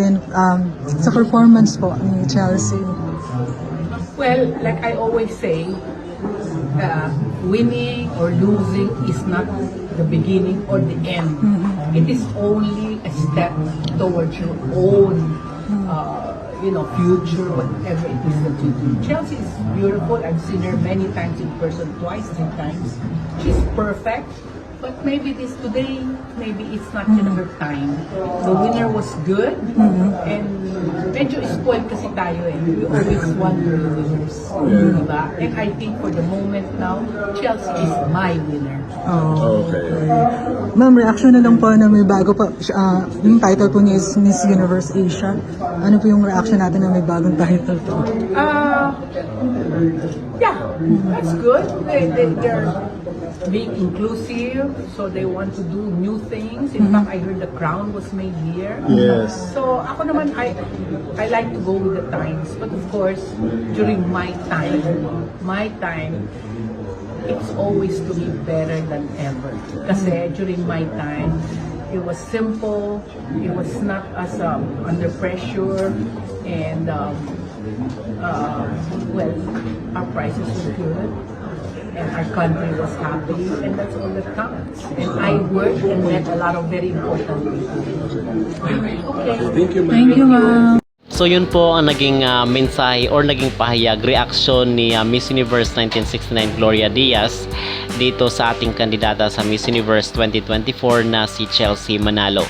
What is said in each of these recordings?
natin um, sa performance po ni Chelsea. Well, like I always say, uh, winning or losing is not the beginning or the end. It is only a step towards your own, uh, you know, future, whatever it is that you do. Chelsea is beautiful. I've seen her many times in person, twice, three times. She's perfect. But maybe this today, maybe it's not yet her time. The winner was good, and medyo spoiled kasi tayo eh. We always want the winners. Diba? And I think for the moment now, Chelsea is my winner. Oh. Okay. Ma'am, reaction na lang po na may bago pa, ah, yung title po niya is Miss Universe Asia. Ano po yung reaction natin na may bagong title po? Uh, yeah, that's good. They, they, they're being inclusive, so they want to do new things. In fact, I heard the crown was made here. Yes. So ako naman, I, I like to go with the times. But of course, during my time, my time, it's always to be better than ever. Kasi during my time, it was simple, it was not as um, under pressure, and um, uh, well, our prices were good, and our country was happy, and that's all that counts. And I worked and met a lot of very important people. Okay. Thank you, ma'am. Thank you, ma'am. So yun po ang naging ah, mensahe or naging pahayag, reaction ni ah, Miss Universe 1969 Gloria Diaz dito sa ating kandidata sa Miss Universe 2024 na si Chelsea Manalo.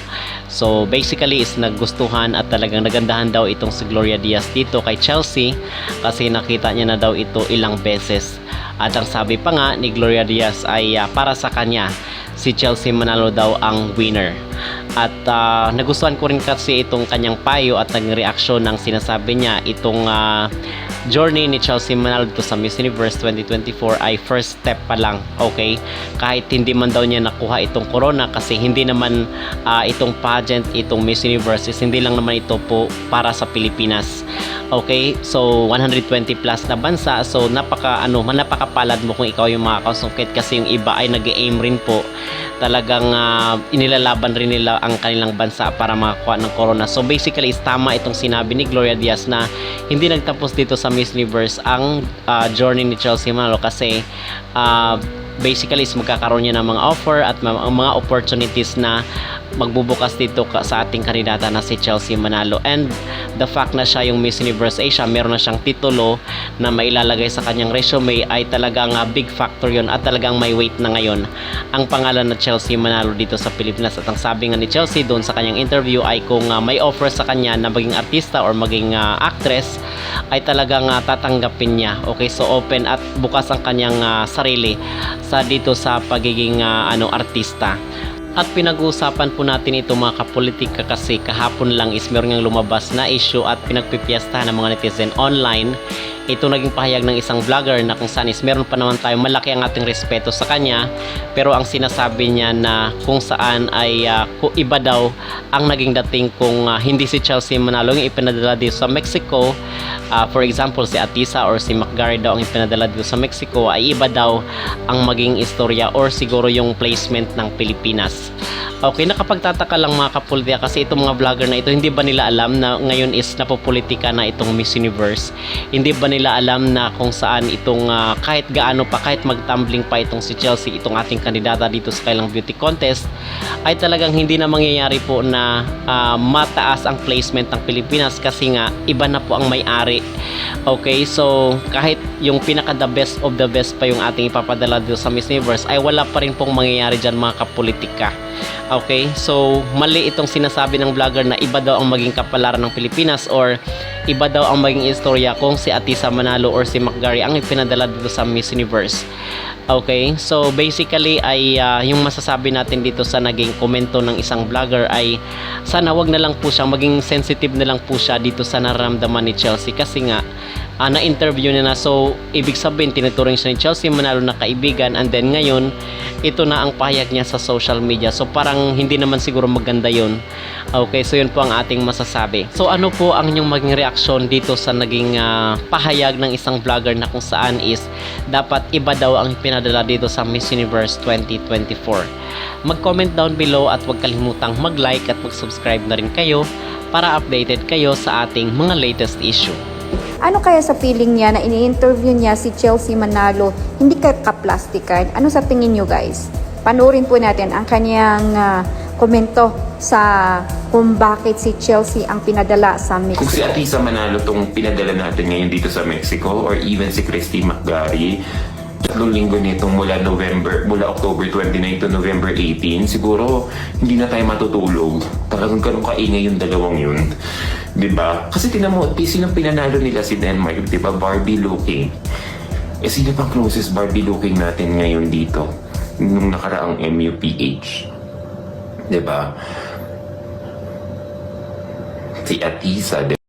So basically is naggustuhan at talagang nagandahan daw itong si Gloria Diaz dito kay Chelsea kasi nakita niya na daw ito ilang beses. At ang sabi pa nga ni Gloria Diaz ay ah, para sa kanya si Chelsea Manalo daw ang winner. At ah, nagustuhan ko rin kasi itong kanyang payo at naging reaksyon ng sinasabi niya itong ah, journey ni Chelsea Manalo dito sa Miss Universe 2024 ay first step pa lang, okay? Kahit hindi man daw niya nakuha itong corona kasi hindi naman ah, itong pageant, itong Miss Universe is hindi lang naman ito po para sa Pilipinas. Okay? So 120 plus na bansa. So napaka ano, napakapalad mo kung ikaw yung makakasungkit kasi yung iba ay nag-aim rin po talagang ah, inilalaban rin nila ang kanilang bansa para makakuha ng corona. So basically, tama itong sinabi ni Gloria Diaz na hindi nagtapos dito sa Miss Universe ang ah, journey ni Chelsea Manalo kasi ah, basically is magkakaroon niya ng mga offer at mga opportunities na magbubukas dito ka sa ating kandidata na si Chelsea Manalo. And the fact na siya yung Miss Universe Asia meron na siyang titulo na mailalagay sa kanyang resume ay talagang ah, big factor yon at talagang may weight na ngayon. Ang pangalan na Chelsea Manalo dito sa Pilipinas at ang sabi nga ni Chelsea doon sa kanyang interview ay kung ah, may offer sa kanya na maging artista or maging ah, actress ay talagang ah, tatanggapin niya. Okay so open at bukas ang kanyang ah, sarili sa dito sa pagiging ah, ano artista at pinag-uusapan po natin ito mga kapolitika kasi kahapon lang is meron lumabas na issue at pinagpipiesta ng mga netizen online. Ito naging pahayag ng isang vlogger na kung saan is meron pa naman tayo malaki ang ating respeto sa kanya pero ang sinasabi niya na kung saan ay ku- iba daw ang naging dating kung ah, hindi si Chelsea Manalo yung ipinadala dito sa Mexico Ah, for example si Atisa or si McGarry daw ang ipinadala dito sa Mexico ay iba daw ang maging istorya or siguro yung placement ng Pilipinas. Okay, nakapagtataka lang mga kapuldia kasi itong mga vlogger na ito, hindi ba nila alam na ngayon is napopolitika na itong Miss Universe? Hindi ba nila alam na kung saan itong ah, kahit gaano pa, kahit magtumbling pa itong si Chelsea, itong ating kandidata dito sa kailang beauty contest, ay talagang hindi na mangyayari po na ah, mataas ang placement ng Pilipinas kasi nga iba na po ang may-ari. Okay, so kahit yung pinaka the best of the best pa yung ating ipapadala dito sa Miss Universe ay wala pa rin pong mangyayari dyan mga kapolitika. Okay, so mali itong sinasabi ng vlogger na iba daw ang maging kapalaran ng Pilipinas or iba daw ang maging istorya kung si Atisa Manalo or si McGarry ang ipinadala dito sa Miss Universe. Okay, so basically ay ah, yung masasabi natin dito sa naging komento ng isang vlogger ay sana wag na lang po siya maging sensitive na lang po siya dito sa nararamdaman ni Chelsea kasi nga ah, na-interview niya na. So ibig sabihin tinuturing siya ni Chelsea Manalo na kaibigan. And then ngayon ito na ang pahayag niya sa social media. So parang hindi naman siguro maganda yon okay so yun po ang ating masasabi. So ano po ang inyong maging reaksyon dito sa naging ah, pahayag ng isang vlogger na kung saan is dapat iba daw ang pinadala dito sa Miss Universe 2024 mag-comment down below at huwag kalimutang mag-like at mag-subscribe na rin kayo para updated kayo sa ating mga latest issue. Ano kaya sa feeling niya na ini-interview niya si Chelsea Manalo hindi ka kaplastikan? Ano sa tingin niyo guys? Panoorin po natin ang kanyang ah, komento sa kung bakit si Chelsea ang pinadala sa Kung si Mexico. Atisa Manalo tong pinadala natin ngayon dito sa Mexico or even si Christy McGarry, tatlong linggo nitong mula November, mula October 29 to November 18, siguro hindi na tayo matutulog. Talagang ganun kaingay yung dalawang yun. 'Di ba? Kasi tinan mo, sino pinanalo nila si Denmark, 'di ba? Barbie looking. Eh sino pang closest Barbie looking natin ngayon dito? Nung nakaraang MUPH. 'Di ba? Si Atisa, 'di